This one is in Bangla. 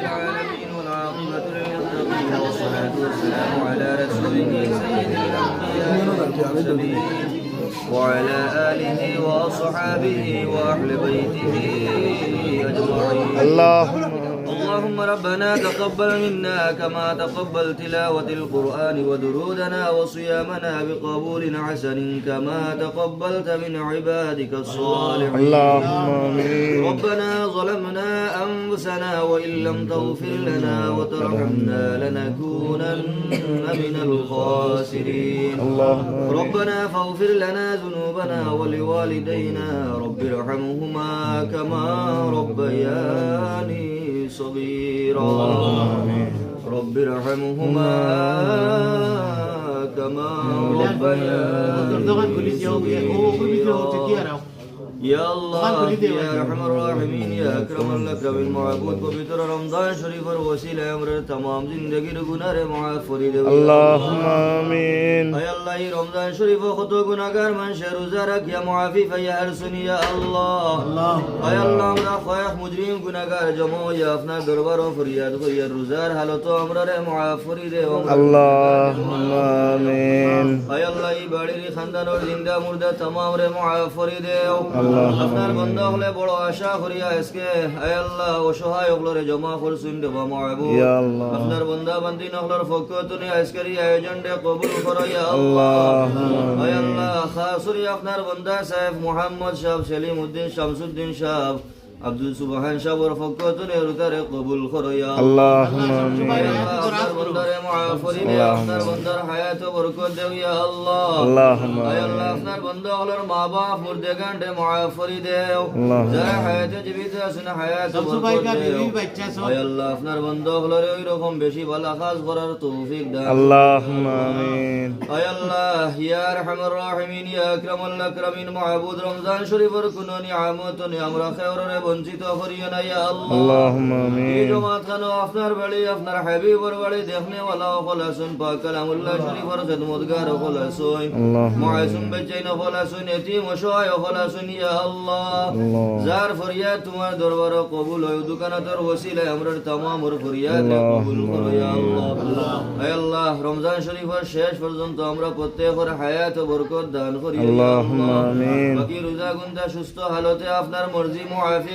العالمين والعاقبة للمتقين والصلاة والسلام على رسوله وعلى آله وأصحابه وأهل بيته أجمعين. اللهم اللهم ربنا تقبل منا كما تقبل تلاوة القرآن ودرودنا وصيامنا بقبول حسن كما تقبلت من عبادك الصالحين. اللهم آمين. ربنا ظلمنا أنفسنا وإن لم تغفر لنا وترحمنا لنكونن من الخاسرين. اللهم ربنا فاغفر لنا ذنوبنا ولوالدينا رب ارحمهما كما ربياني. صغيرا. رب ارحمهما كما ربياني صغيرا يا الله يا ارحم الراحمين يا اكرم الاكرم المعبود وبتر رمضان شريف الوسيله امر تمام زندگی گناہ معاف فری دے اللهم امين اے اللہ یہ رمضان شریف خطو گناہگار من شہر زرق یا معافی فیا ارسنی یا اللہ اللہ اے اللہ ہمرا خواہ مجرم گناہگار جمع یا اپنا دربار و فریاد کو یا روزار حالتو امر معاف فری دے اللهم امين আমিন। আয় আল্লাহ এই বাড়ির খানদানোর জিন্দা মুর্দা তমাম রে মুআফরি দেও আল্লাহ আপনার বন্ধ হলে বড় আশা করিয়া আজকে আয় আল্লাহ অসহায় হলরে জমা করছুন দেবা মাহবুব। ইয়া আল্লাহ। আপনার বন্ধা বান্দিন হলর ফকতুনি আজকের এই আয়োজনটা কবুল করো ইয়া আল্লাহ। আয় আল্লাহ খাসুরি আপনার বন্ধা সাহেব মোহাম্মদ সাহেব সেলিম উদ্দিন শামসুদ্দিন সাহেব আব্দুল সুবহান সাবর ফকতনে রুতারে কবুল করয়া আল্লাহ। ওই রকম বেশি ভালো কাজ করার তৌফিক দাও আল্লাহুম্মা আমিন। আয় আল্লাহ ইয়া আরহামার রাহিমিন ইয়া রমজান শরীফের কোন নিয়ামত নিয়ামরা বঞ্চিত করিও না ইয়া আল্লাহ। আমিন। আপনার বাড়ি আপনার হাবিবর বাড়ি দেখনে ওয়ালা পাক কালামুল্লাহ শরীফর বেচাইন ইয়া আল্লাহ। ফরিয়াদ তোমার দরবার কবুল হয় দোকানাতর আমরার ফরিয়াদ কবুল করো ইয়া আল্লাহ। হে আল্লাহ রমজান শেষ পর্যন্ত আমরা প্রত্যেকের হায়াত বরকত দান করি আল্লাহ। আমিন। বাকি রোজা গুন্দা সুস্থ হালতে আপনার মর্জি মুআফি